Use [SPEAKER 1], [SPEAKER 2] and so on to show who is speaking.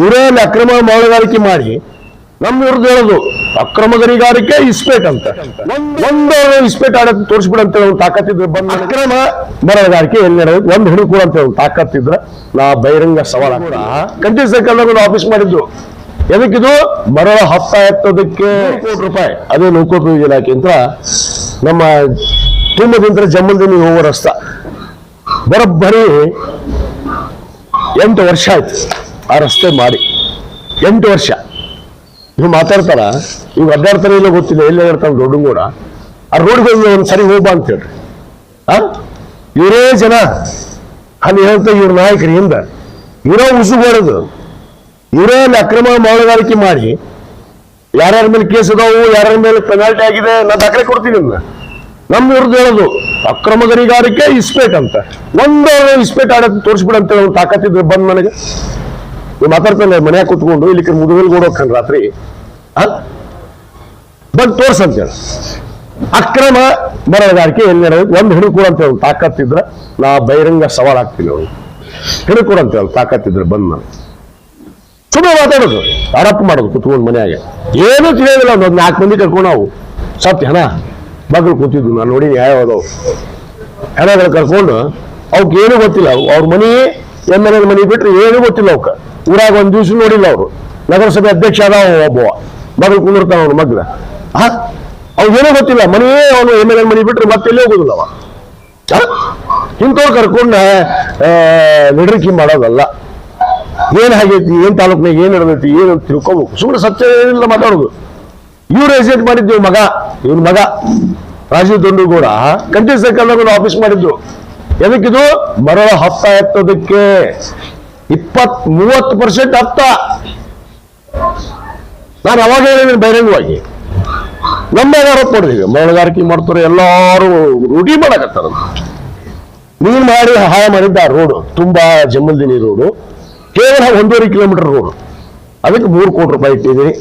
[SPEAKER 1] ಇವರೇ ಅಲ್ಲಿ ಅಕ್ರಮ ಮೌಳಗಾರಿಕೆ ಮಾಡಿ ನಮ್ಮ ವಿರುದ್ಧ ಹೇಳೋದು ಅಕ್ರಮ ಗಣಿಗಾರಿಕೆ ಇಸ್ಪೇಟ್ ಅಂತ ಒಂದು ಇಸ್ಪೇಟ್ ಆಡಕ್ ತೋರಿಸ್ಬಿಡಂತ ಒಂದು ತಾಕತ್ತಿದ್ರೆ ಬಂದ ಅಕ್ರಮ ಬರೋಗಾರಿಕೆ ಎಲ್ಲಿ ನಡೆಯೋದು ಒಂದು ಹುಡುಕು ಅಂತ ಒಂದು ತಾಕತ್ತಿದ್ರ ನಾ ಬಹಿರಂಗ ಸವಾಲ ಕಂಟಿ ಸರ್ಕಲ್ನಾಗ ಒಂದು ಆಫೀಸ್ ಮಾಡಿದ್ದು. ಎದಕ್ಕಿದು ಮರಳ ಹತ್ತ ಎತ್ತೋದಕ್ಕೆ. ಕೋಟಿ ರೂಪಾಯಿ. ಅದೇ ಲೋಕೋಪಯೋಗಿ ಇಲಾಖೆ ಅಂತ ನಮ್ಮ ತುಂಬದಿಂದ ಜಮ್ಮಲ್ದಿಂದ ಹೋಗೋ ರಸ್ತ. ಬರೋಬ್ಬರಿ ಎಂಟು ವರ್ಷ ಆಯ್ತು. ಆ ರಸ್ತೆ ಮಾಡಿ. ಎಂಟು ವರ್ಷ. ಇವ್ ಮಾತಾಡ್ತಾರ? ಇವ್ ಅಡ್ಡಾಡ್ತಾರ ಇಲ್ಲ ಗೊತ್ತಿಲ್ಲ, ಎಲ್ಲಿ ಇರ್ತಾವ ದೊಡ್ಡ ಕೂಡ. ಆ ರೋಡ್ಗೆ ಒಂದು ಸರಿ ಹೋಗ್ಬಾ ಅಂತ ಹೇಳ್ರಿ. ಆ? ಇವರೇ ಜನ. ಅಲ್ಲಿ ಹೇಳ್ತ ಇವ್ರ ನಾಯಕರ ಹಿಂದ. ಇವರೇ ಉಸುಗೊಡೋದು ಇವರೇ ಅಲ್ಲಿ ಅಕ್ರಮ ಮೌಲ್ಯಗಾರಿಕೆ ಮಾಡಿ, ಯಾರ್ಯಾರ ಮೇಲೆ ಕೇಸ್ ಅದಾವು ಯಾರ್ಯಾರ ಮೇಲೆ ಪೆನಾಲ್ಟಿ ಆಗಿದೆ, ನಾ ದಾಖಲೆ ಕೊಡ್ತೀನಿ ನಮ್ಮ ವಿರುದ್ಧ ಹೇಳೋದು, ಅಕ್ರಮ ಗಣಿಗಾರಿಕೆ, ಇಸ್ಪೇಟ್ ಅಂತ. ಒಂದು ಇಸ್ಪೇಟ್ ಆಡೋದು ತೋರಿಸ್ಬಿಡಂತ ತಾಕತ್ತಿದ್ರೆ ಬಂದ್ ನನಗೆ. ನೀವು ಮಾತಾಡ್ತಾನೆ ಮನ್ಯಾಗ ಕುತ್ಕೊಂಡು ಇಲ್ಲಿ ಮುದುಗಲ್ ಹೋಗ್ಕಂಡ್ ರಾತ್ರಿ. ಬಂದು ತೋರ್ಸ್ ಅಂತೇಳಿ ಅಕ್ರಮ ಬರಗಾರಿಕೆ ಎಲ್ಲಿ ನಡೆಯೋದು ಒಂದು ಹಿಡಿಕೊಡು ಅಂತ ಹೇಳಿ ತಾಕತ್ತಿದ್ರ ನಾ ಬಹಿರಂಗ ಸವಾಲ್ ಹಾಕ್ತೀನಿ ಅವ್ರು ಹಿಡಿಕೊಡು ಅಂತ ಹೇಳಿ ತಾಕತ್ತಿದ್ರೆ ಬಂದ್ ನಾನು. ಸುಮ್ಮನೆ ಮಾತಾಡೋದು. ಆರೋಪ ಮಾಡೋದು ಕುತ್ಕೊಂಡು ಮನೆಯಾಗೆ. ಏನು ತಿಳಿಯೋದಿಲ್ಲ ಒಂದು ನಾಲ್ಕು ಮಂದಿ ಕರ್ಕೊಂಡು ನಾವು. ಸತ್ಯ, ಹಣ? ಮಗಳು ಕೂತಿದ್ದು ನಾನು ನೋಡಿ ಯಾವ ಅದಾವು ಹೆಣಗಳು ಕರ್ಕೊಂಡು ಅವಕ್ಕೆ ಏನೂ ಗೊತ್ತಿಲ್ಲ. ಅವು ಅವ್ರ ಮನಿ ಎಂ ಎಲ್ ಎ ಮನಿ ಬಿಟ್ರೆ ಏನೂ ಗೊತ್ತಿಲ್ಲ ಅವ್ಕ. ಊರಾಗ ಒಂದು ದಿವ್ಸ ನೋಡಿಲ್ಲ ಅವರು. ನಗರಸಭೆ ಅಧ್ಯಕ್ಷ ಅದಾವ ಒಬ್ಬ ಮಗಳು ಕುಂದಿರ್ತಾನ ಅವನ ಮಗ್ಲ ಆ ಏನೂ ಗೊತ್ತಿಲ್ಲ. ಮನೆಯೇ ಅವನು ಎಂ ಎಲ್ ಎ ಮನಿ ಬಿಟ್ರೆ ಮತ್ತೆ ಎಲ್ಲಿ ಹೋಗುದಿಲ್ಲ ಅವ? ಇಂಥವ್ರು ಕರ್ಕೊಂಡ ಲೀಡರ್ಕಿ ಮಾಡೋದಲ್ಲ. ಏನ್ ಆಗೈತಿ? ಏನ್ ತಾಲೂಕ್ನಾಗ ಏನ್ ನಡೆದೈತಿ? ಏನು ತಿಳ್ಕೊಬೇಕು. ಸುಮ್ಮನೆ ಸತ್ಯ ಏನಿಲ್ಲ ಮಾತಾಡೋದು. ಇವ್ರು ಏಜೆಂಟ್ ಮಾಡಿದ್ದು ಮಗ. ಇವ್ರ ಮಗ. ರಾಜೀವ್ ಕೂಡ ಕಂಟಿ ಸರ್ಕಲ್ನಾಗ ಒಂದು ಆಫೀಸ್ ಮಾಡಿದ್ದು. ಎದಕ್ಕಿದು ಮರಳ ಹತ್ತ ಎತ್ತೋದಕ್ಕೆ. ಇಪ್ಪತ್ ಮೂವತ್ತು ಪರ್ಸೆಂಟ್ ಹತ್ತ ನಾನು ಅವಾಗ ಹೇಳಿದ್ದೀನಿ ಬಹಿರಂಗವಾಗಿ. ನಮ್ಮ ಆರೋಪ ಮಾಡಿದೀವಿ ಮರಳುಗಾರಿಕೆ ಮಾಡ್ತಾರೆ, ಎಲ್ಲಾರು ರೂಢಿ ಮಾಡಕತ್ತಾರ ನೀನ್ ಮಾಡಿ ಸಹಾಯ ಮಾಡಿದ್ದ ರೋಡು ತುಂಬಾ ಜಮ್ಮಲ್ದಿನಿ ರೋಡು ಕೇವಲ ಒಂದೂವರೆ ಕಿಲೋಮೀಟರ್ ರೋಡು ಅದಕ್ಕೆ ಮೂರು ಕೋಟಿ ರೂಪಾಯಿ ಇಟ್ಟಿದ್ದೀನಿ.